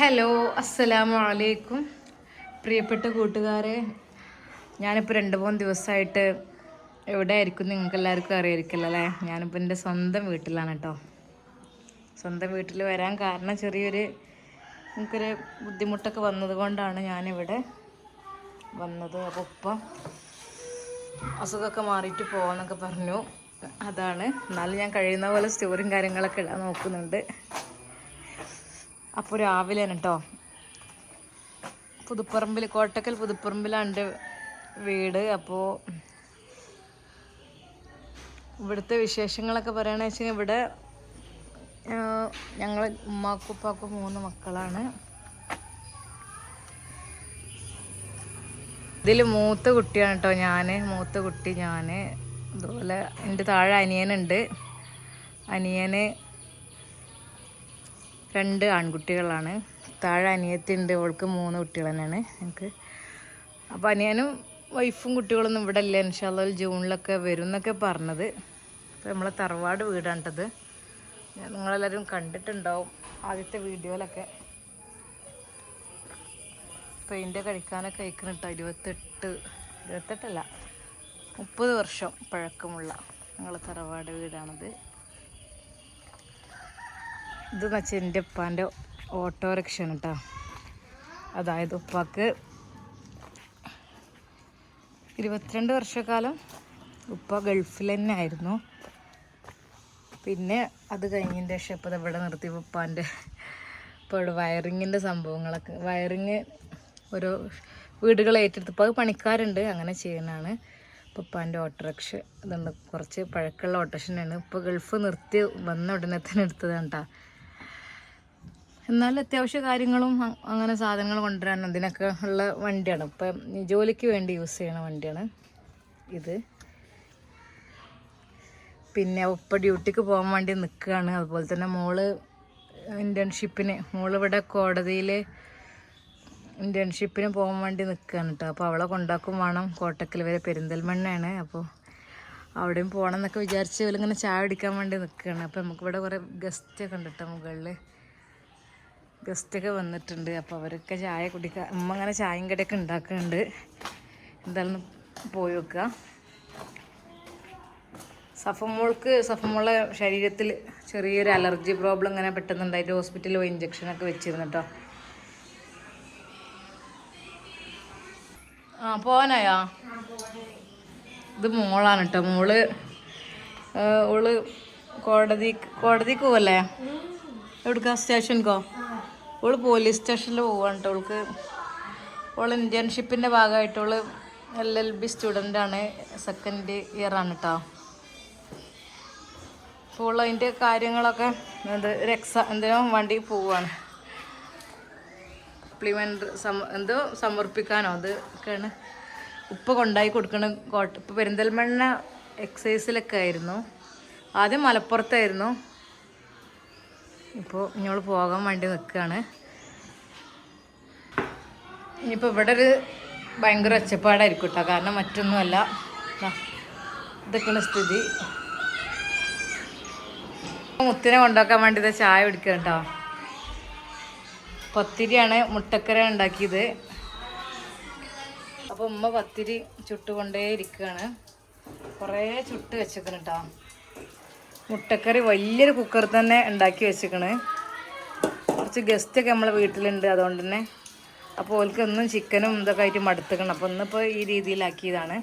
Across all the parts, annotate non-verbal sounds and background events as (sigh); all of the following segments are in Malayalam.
ഹലോ അസ്സലാമു അലൈക്കും. പ്രിയപ്പെട്ട കൂട്ടുകാരെ ഞാനിപ്പോൾ രണ്ട് മൂന്ന് ദിവസമായിട്ട് എവിടെ ആയിരിക്കും നിങ്ങൾക്ക് എല്ലാവർക്കും അറിയായിരിക്കില്ല അല്ലേ? ഞാനിപ്പോൾ എന്റെ സ്വന്തം വീട്ടിലാണ് കേട്ടോ. സ്വന്തം വീട്ടിൽ വരാൻ കാരണം ചെറിയൊരു എനിക്കൊരു ബുദ്ധിമുട്ടൊക്കെ വന്നതുകൊണ്ടാണ് ഞാനിവിടെ വന്നത്. അപ്പോൾ ഉപ്പ അസുഖമൊക്കെ മാറിയിട്ട് പോകാമെന്നൊക്കെ പറഞ്ഞു. അതാണ്. എന്നാലും ഞാൻ കഴിയുന്ന പോലെ സ്റ്റോറിയും കാര്യങ്ങളൊക്കെ ഇടാൻ നോക്കുന്നുണ്ട്. അപ്പോൾ രാവിലെ കേട്ടോ പുതുപ്പറമ്പിൽ കോട്ടക്കൽ പുതുപ്പറമ്പിലാണ് എന്റെ വീട്. അപ്പോൾ ഇവിടുത്തെ വിശേഷങ്ങളൊക്കെ പറയുകയാണെന്ന് വെച്ചാൽ ഇവിടെ ഞങ്ങൾ ഉമ്മാക്കും ഉപ്പാക്കും മൂന്ന് മക്കളാണ്. ഇതിൽ മൂത്ത കുട്ടിയാണ് കേട്ടോ ഞാൻ മൂത്ത കുട്ടി ഞാൻ അതുപോലെ എന്റെ താഴെ അനിയനുണ്ട്. അനിയന് രണ്ട് ആൺകുട്ടികളാണ്. താഴെ അനിയത്തിയുണ്ട് അവൾക്ക് മൂന്ന് കുട്ടികൾ തന്നെയാണ് എനിക്ക്. അപ്പോൾ അനിയനും വൈഫും കുട്ടികളൊന്നും ഇവിടെ ഇല്ല. ഇൻഷാല്ല ജൂണിലൊക്കെ വരും എന്നൊക്കെ പറഞ്ഞത്. അപ്പോൾ നമ്മളെ തറവാട് വീടാണ്ടത് നിങ്ങളെല്ലാവരും കണ്ടിട്ടുണ്ടാവും ആദ്യത്തെ വീഡിയോയിലൊക്കെ. പെയിന്റ് കഴിക്കാനൊക്കെ അയക്കണം കേട്ടോ ഇരുപത്തെട്ട് ഇരുപത്തെട്ടല്ല മുപ്പത് വർഷം പഴക്കമുള്ള ഞങ്ങളെ തറവാട് വീടാണത്. ഇതെന്ന് വെച്ചാൽ എന്റെ ഉപ്പാന്റെ ഓട്ടോറിക്ഷയാണ് കേട്ടോ അതായത് ഉപ്പാക്ക് ഇരുപത്തിരണ്ട് വർഷക്കാലം ഉപ്പ ഗൾഫിൽ തന്നെ ആയിരുന്നു. പിന്നെ അത് കഴിഞ്ഞതിന്റെ ശേഷം ഇപ്പോൾ ഇവിടെ നിർത്തി ഉപ്പാന്റെ ഇപ്പോൾ വയറിങ്ങിന്റെ സംഭവങ്ങളൊക്കെ. വയറിങ് ഓരോ വീടുകൾ ഏറ്റെടുത്ത് ഇപ്പോൾ അത് പണിക്കാരുണ്ട് അങ്ങനെ ചെയ്യുന്നതാണ്. ഉപ്പാന്റെ ഓട്ടോറിക്ഷ ഇതുണ്ട്. കുറച്ച് പഴക്കമുള്ള ഓട്ടോറിക്ഷനാണ് ഇപ്പോൾ ഗൾഫ് നിർത്തി വന്ന ഉടനെ തന്നെ എടുത്തതാണ് കേട്ടോ എന്നാലും അത്യാവശ്യ കാര്യങ്ങളും അങ്ങനെ സാധനങ്ങൾ കൊണ്ടുവരാൻ അതിനൊക്കെ ഉള്ള വണ്ടിയാണ്. ഇപ്പം ജോലിക്ക് വേണ്ടി യൂസ് ചെയ്യണ വണ്ടിയാണ് ഇത്. പിന്നെ ഉപ്പ ഡ്യൂട്ടിക്ക് പോകാൻ വേണ്ടി നിൽക്കുകയാണ് അതുപോലെ തന്നെ മോൾ ഇന്റേൺഷിപ്പിന് മോൾ ഇവിടെ കോടതിയിൽ ഇന്റേൺഷിപ്പിന് പോകാൻ വേണ്ടി നിൽക്കുകയാണ് കേട്ടോ അപ്പോൾ അവളെ കൊണ്ടാക്കും വേണം. കോട്ടക്കൽ വരെ പെരിന്തൽമണ്ണയാണ്. അപ്പോൾ അവിടെയും പോകണം എന്നൊക്കെ വിചാരിച്ച് ഇവരിങ്ങനെ ചായ അടിക്കാൻ വേണ്ടി നിൽക്കുകയാണ് അപ്പോൾ നമുക്കിവിടെ കുറേ ഗസ്റ്റൊക്കെ ഉണ്ട് കേട്ടോ മുകളിൽ ഗസ്റ്റൊക്കെ വന്നിട്ടുണ്ട്. അപ്പോൾ അവരൊക്കെ ചായ കുടിക്കുക അമ്മ അങ്ങനെ ചായയും കടയൊക്കെ ഉണ്ടാക്കുന്നുണ്ട് എന്തായാലും പോയി വെക്കുക സഫമോൾക്ക് സഫമോളെ ശരീരത്തിൽ ചെറിയൊരു അലർജി പ്രോബ്ലം ഇങ്ങനെ പെട്ടെന്നുണ്ടായിട്ട് ഹോസ്പിറ്റലിൽ പോയി ഇഞ്ചക്ഷനൊക്കെ വെച്ചിരുന്നു കേട്ടോ ആ പോവാനായോ? ഇത് മോളാണ് കേട്ടോ മോൾ ഓൾ കോടതി കോടതിക്ക് പോവല്ലേ? എവിടുക്കാ? സ്റ്റേഷനിക്കോ ഓൾ പോലീസ് സ്റ്റേഷനിൽ പോവാണ് കേട്ടോ ഓൾക്ക് ഓൾ ഇന്റേൺഷിപ്പിന്റെ ഭാഗമായിട്ട് ഓൾ എൽ എൽ ബി സ്റ്റുഡന്റാണ് സെക്കൻഡ് ഇയർ ആണ് കേട്ടോ അപ്പോൾ ഓൾ അതിന്റെ കാര്യങ്ങളൊക്കെ എന്ത് ഒരു എക്സാം വണ്ടി പോവുകയാണ് സപ്ലിമെന്റ് സമ എന്തോ സമർപ്പിക്കാനോ അതൊക്കെയാണ്. ഉപ്പ കൊണ്ടായി കൊടുക്കണ കോട്ട ഇപ്പോൾ പെരിന്തൽമണ്ണ എക്സൈസിലൊക്കെ ആയിരുന്നു. ആദ്യം മലപ്പുറത്തായിരുന്നു. ഇപ്പോൾ ഇങ്ങോട്ട് പോകാൻ വേണ്ടി നിൽക്കുകയാണ് ഇനിയിപ്പോൾ ഇവിടെ ഒരു ഭയങ്കര ഒച്ചപ്പാടായിരിക്കും കേട്ടോ കാരണം മറ്റൊന്നുമല്ല. ഇതൊക്കെയാണ് സ്ഥിതി. മുത്തിനെ കൊണ്ടുവക്കാൻ വേണ്ടി ഇത് ചായ കുടിക്കുക കേട്ടോ പത്തിരിയാണ് മുട്ടക്കര ഉണ്ടാക്കിയത്. അപ്പോൾ ഉമ്മ പത്തിരി ചുട്ടുകൊണ്ടേ ഇരിക്കുകയാണ് കുറേ ചുട്ട് വെച്ചേക്കണം കേട്ടോ മുട്ടക്കറി വലിയൊരു കുക്കർ തന്നെ ഉണ്ടാക്കി വെച്ചേക്കണ് കുറച്ച് ഗസ്റ്റൊക്കെ നമ്മളെ വീട്ടിലുണ്ട് അതുകൊണ്ട് തന്നെ. അപ്പോൾ ഓൽക്ക് ഒന്നും ചിക്കനും ഇതൊക്കെ ആയിട്ട് മടുത്തുക്കണം അപ്പോൾ ഇന്നിപ്പോൾ ഈ രീതിയിലാക്കിയതാണ്.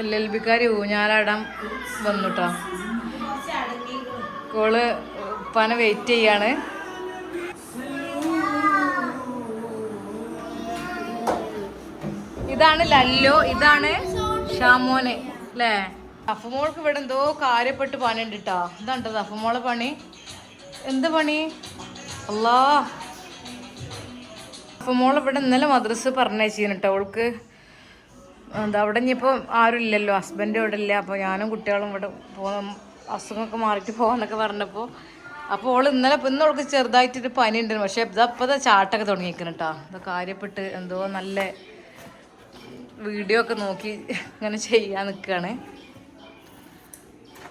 എൽ എൽ ബിക്കാർ ഊഞ്ഞാലാടാൻ വന്നു കേട്ടോ പന വെയിറ്റ് ചെയ്യാണ്. ഇതാണ് ലല്ലോ ഇതാണ് ഷാമോന് അല്ലേ അഫമോൾക്ക് ഇവിടെ എന്തോ കാര്യപ്പെട്ട് പണിയുണ്ട് കേട്ടോ ഇതാണ്ടോ അഫമോളെ പണി. എന്ത് പണി? അല്ലാ അഫമോൾ ഇവിടെ ഇന്നലെ മദ്രസ് പറഞ്ഞേച്ചിരുന്നു കേട്ടോ അവൾക്ക് എന്താ അവിടെ ഇനിയിപ്പോൾ ആരും ഇല്ലല്ലോ ഹസ്ബൻഡ് ഇവിടെ ഇല്ല. അപ്പോൾ ഞാനും കുട്ടികളും ഇവിടെ പോകുന്ന അസുഖമൊക്കെ മാറിയിട്ട് പോകാന്നൊക്കെ പറഞ്ഞപ്പോൾ അപ്പോൾ ഓൾ ഇന്നലെ ഇന്ന് അവൾക്ക് ചെറുതായിട്ടൊരു പനി ഉണ്ടായിരുന്നു പക്ഷേ ഇതപ്പോൾ ചാട്ടൊക്കെ തുടങ്ങിയിരിക്കുന്നു കേട്ടോ ഇത് കാര്യപ്പെട്ട് എന്തോ നല്ല വീഡിയോ ഒക്കെ നോക്കി ഇങ്ങനെ ചെയ്യാൻ നിൽക്കുകയാണ്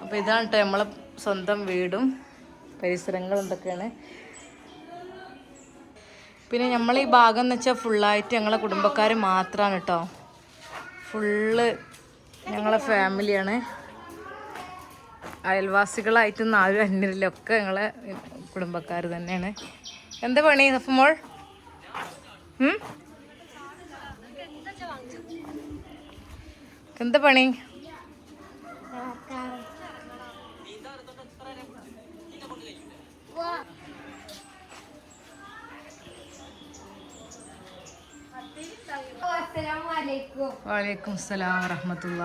അപ്പോൾ ഇതാണ് കേട്ടോ നമ്മളെ സ്വന്തം വീടും പരിസരങ്ങളും എന്തൊക്കെയാണ്. പിന്നെ നമ്മൾ ഈ ഭാഗം എന്ന് വെച്ചാൽ ഫുള്ളായിട്ട് ഞങ്ങളെ കുടുംബക്കാർ മാത്രമാണ് കേട്ടോ ഫുള്ള് ഞങ്ങളെ ഫാമിലിയാണ് അയൽവാസികളായിട്ട് നാല് അന്യരിലൊക്കെ ഞങ്ങളെ കുടുംബക്കാർ തന്നെയാണ്. എന്താ പണി സഫമോൾ? എന്താ പണി? വാലേക്കും സലാം വറഹമത്തുള്ള.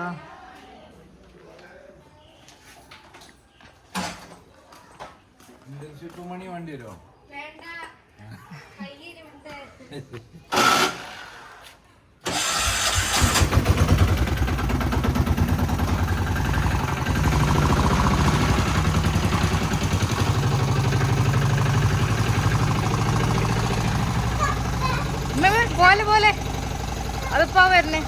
ഇന്റേൺഷിപ്പ് മണി വേണ്ടി വരുമോ (laughs) പോലെ പോലെ. അതിപ്പോ വരണേ.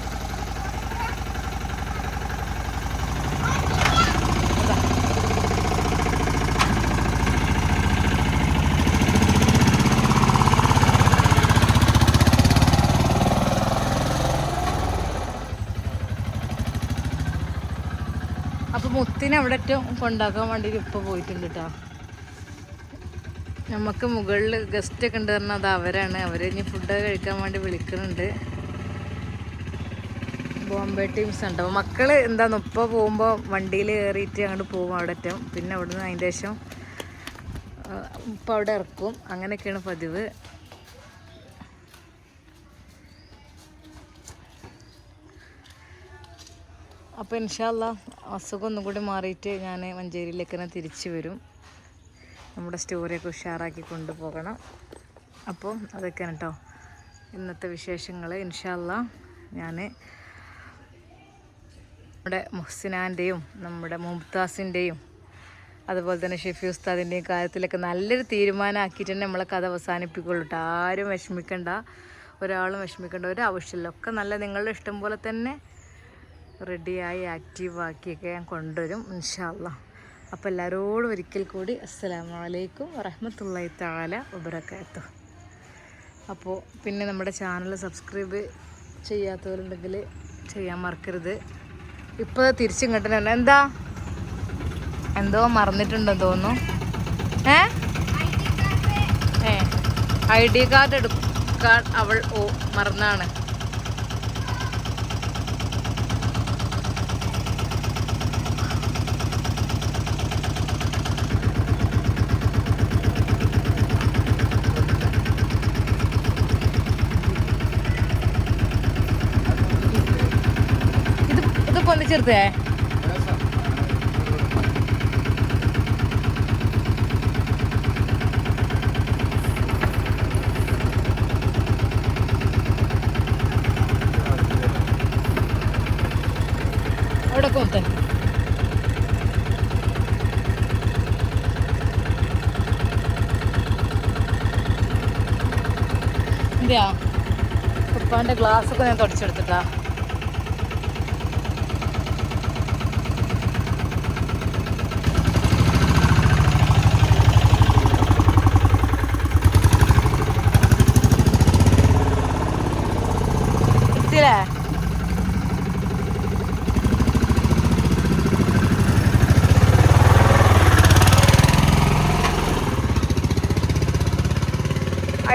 അപ്പൊ മുത്തിനെ അവിടെ കൊണ്ടാക്കാൻ വേണ്ടിട്ട് ഇപ്പൊ പോയിട്ടുണ്ട് കേട്ടോ നമുക്ക് മുകളിൽ ഗസ്റ്റ് ഒക്കെ ഉണ്ട് പറഞ്ഞാൽ അത് അവരാണ്. അവർ ഇനി ഫുഡ് കഴിക്കാൻ വേണ്ടി വിളിക്കുന്നുണ്ട്. ബോംബെ ടീംസ് ഉണ്ട്. അപ്പോൾ മക്കൾ എന്താന്ന് ഇപ്പോൾ പോകുമ്പോൾ വണ്ടിയിൽ കയറിയിട്ട് അങ്ങോട്ട് പോകും അവിടെ അറ്റം പിന്നെ അവിടെ നിന്ന് അതിന്റെ ശേഷം ഇപ്പം അവിടെ ഇറക്കും. അങ്ങനെയൊക്കെയാണ് പതിവ്. അപ്പോൾ ഇൻഷാല്ല അസുഖം ഒന്നും കൂടി മാറിയിട്ട് ഞാൻ മഞ്ചേരിയിലേക്ക് തന്നെ തിരിച്ചു വരും. നമ്മുടെ സ്റ്റോറിയൊക്കെ ഉഷാറാക്കി കൊണ്ടുപോകണം. അപ്പോൾ അതൊക്കെയാണ് കേട്ടോ ഇന്നത്തെ വിശേഷങ്ങൾ ഇൻഷാല്ല ഞാൻ നമ്മുടെ മുഹ്സിനാന്റെയും നമ്മുടെ മുംതാസിന്റെയും അതുപോലെ തന്നെ ഷെഫി ഉസ്താദിന്റെയും കാര്യത്തിലൊക്കെ നല്ലൊരു തീരുമാനമാക്കിയിട്ട് തന്നെ നമ്മളെ കഥ അവസാനിപ്പിക്കുള്ളൂ കേട്ടോ ആരും വിഷമിക്കണ്ട. ഒരാളും വിഷമിക്കേണ്ട. ഒരു ആവശ്യമില്ല. ഒക്കെ നല്ല നിങ്ങളുടെ ഇഷ്ടം പോലെ തന്നെ റെഡിയായി ആക്റ്റീവാക്കിയൊക്കെ ഞാൻ കൊണ്ടുവരും. ഇൻഷാല്ല അപ്പോൾ എല്ലാവരോടും ഒരിക്കൽ കൂടി അസ്സലാമു അലൈക്കും താല വബറകാതുഹു. അപ്പോൾ പിന്നെ നമ്മുടെ ചാനൽ സബ്സ്ക്രൈബ് ചെയ്യാത്തവരുണ്ടെങ്കിൽ ചെയ്യാൻ മറക്കരുത്. ഇപ്പോൾ തിരിച്ചും കിട്ടുന്നുണ്ട് എന്താ? എന്തോ മറന്നിട്ടുണ്ടെന്ന് തോന്നുന്നു. ഏ ഐ ഡി കാർഡ് എടുക്കാൻ അവൾ ഓ മറന്നാണ്. ഇത് പൊന്നിച്ചെടുത്തേ അവിടെ കൊത്തൻ എന്തിയാ? ഉപ്പാന്റെ ഗ്ലാസ് ഒക്കെ ഞാൻ തുടച്ചെടുത്തിട്ടാ.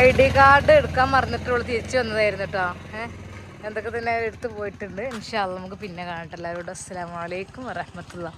ഐ ഡി കാർഡ് എടുക്കാൻ മറന്നിട്ടുള്ളൂ. തിരിച്ചു വന്നതായിരുന്നു കേട്ടോ ഏഹ് എന്തൊക്കെ തന്നെ എടുത്ത് പോയിട്ടുണ്ട്. ഇൻഷാല്ല നമുക്ക് പിന്നെ കാണട്ടെ എല്ലാവരോടും അസ്സാം വലൈക്കും വരഹമത്തുള്ള